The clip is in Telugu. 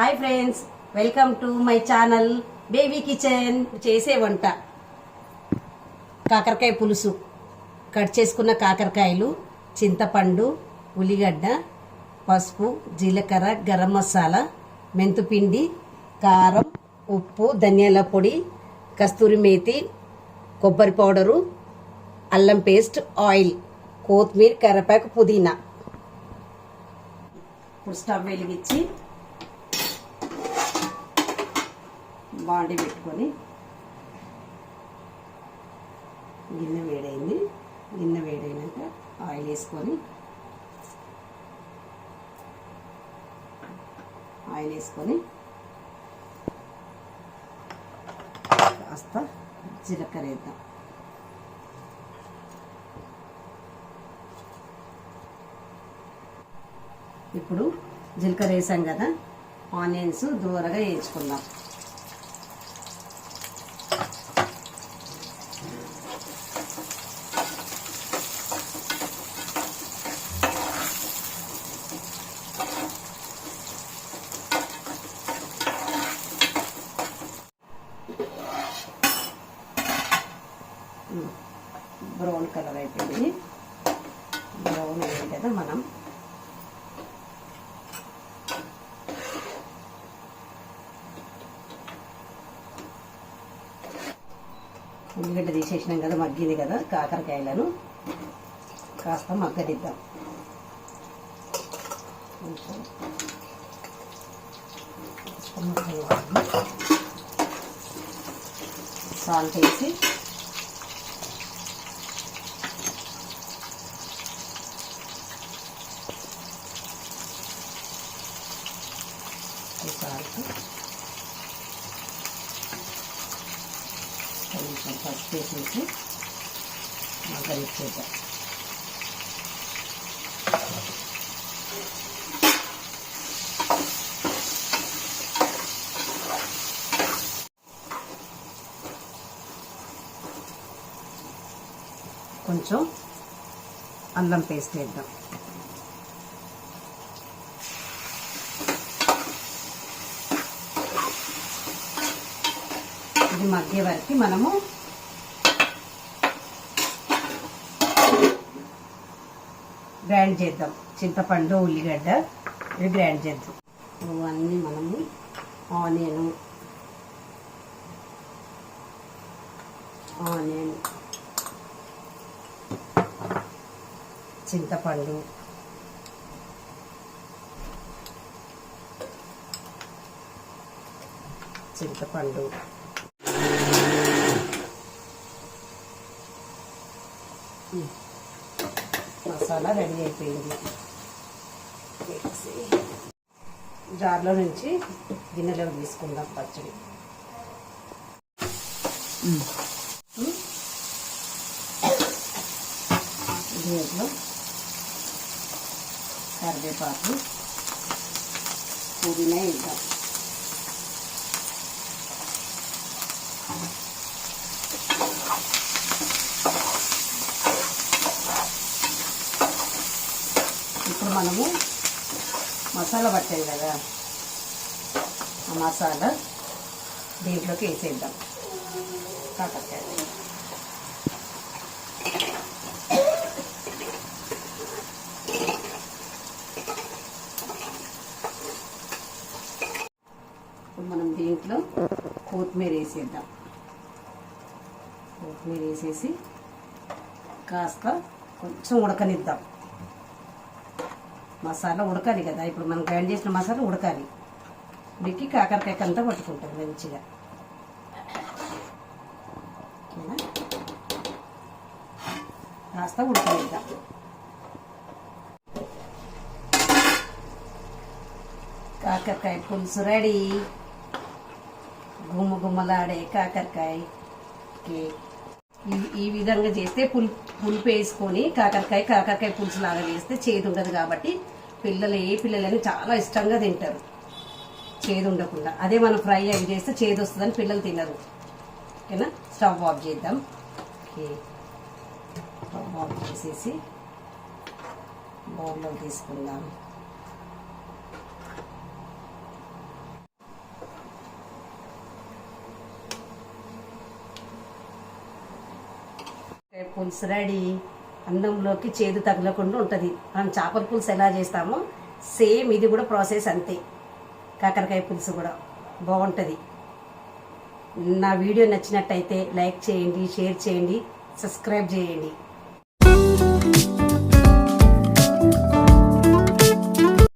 Hi friends welcome to my channel baby kitchen చేసే వంట. కాకరకాయ పులుసు. కట్ చేసుకున్న కాకరకాయలు చింతపండు ఉల్లిగడ్డ పసుపు జీలకర్ర గరం మసాలా మెంతుపిండి కారం ఉప్పు ధనియాల పొడి కస్తూరి మేతి కొబ్బరి పౌడరు అల్లం పేస్ట్ ఆయిల్ కొత్తిమీర కరివేపాకు పుదీనా. ఇప్పుడు స్టవ్ వెలిగించి బాండి పెట్టుకొని గిన్నె వేడైంది. గిన్నె వేడైనాక ఆయిల్ వేసుకొని ఆయిల్ వేసుకొని కాస్త జీలకర్ర వేద్దాం. ఇప్పుడు జీలకర్ర వేసాం కదా ఆనియన్స్ దూరగా వేయించుకుందాం. బ్రౌన్ కలర్ అయిపోయింది. బ్రౌన్ అయింది కదా మనం ఉల్లిగడ్డ తీసేసినాం కదా మగ్గింది కదా కాకరకాయలను. కాస్త మగ్గనిద్దాం. సాల్ట్ వేసి సాల్ట్ కొంచెం పసుపు వేసేసి మగ్గనిచ్చేద్దాం కొంచెం అల్లం పేస్ట్ వేద్దాం. ఇది మధ్య వరకు మనము గ్రైండ్ చేద్దాం. చింతపండు ఉల్లిగడ్డ ఇవి గ్రైండ్ చేద్దాం. ఇవన్నీ మనము ఆనియన్ ఆనియన్ చింతపండు చింతపండు మసాలా రెడీ అయిపోయింది. జార్లో నుంచి గిన్నెలో తీసుకుందాం పచ్చడి. దీంట్లో కరివేపాకు పుదీనా వేద్దాం ఇప్పుడు మనము మసాలా పట్టాయి కదా ఆ మసాలా దీంట్లోకి వేసేద్దాం. కాకరకాయ మనం దీంట్లో కొత్తిమీర వేసేద్దాం. కొత్తిమీర వేసేసి కాస్త కొంచెం ఉడకనిద్దాం. మసాలా ఉడకాలి కదా. ఇప్పుడు మనం గ్రైండ్ చేసిన మసాలా ఉడకాలి. ఉడికి కాకరకాయ అంతా పట్టుకుంటాం మంచిగా. ఓకేనా? కాస్త ఉడకనిద్దాం కాకరకాయ పులుసు రెడీ. గుమ్మ గుమ్మలాడే కాకరకాయ కేక్ ఈ- ఈ విధంగా చేస్తే పుల్ పులుపు వేసుకొని కాకరకాయ కాకరకాయ పులుసు లాగా చేస్తే చేదు ఉండదు కాబట్టి పిల్లలు ఏ పిల్లలైనా చాలా ఇష్టంగా తింటారు. చేదు ఉండకుండా. అదే మనం ఫ్రై అవి చేస్తే చేదు వస్తుందని పిల్లలు తినరు. ఓకేనా? స్టవ్ ఆఫ్ చేద్దాం. ఓకే. స్టవ్ ఆఫ్ చేసేసి బౌల్లో తీసుకుందాం. పులుసు రెడీ అన్నంలోకి చేదు తగలకుండా ఉంటుంది. మనం చేపల పులుసు ఎలా చేస్తామో సేమ్ ఇది కూడా ప్రాసెస్ అంతే. కాకరకాయ పులుసు కూడా బాగుంటుంది. నా వీడియో నచ్చినట్టయితే లైక్ చేయండి షేర్ చేయండి సబ్స్క్రైబ్ చేయండి.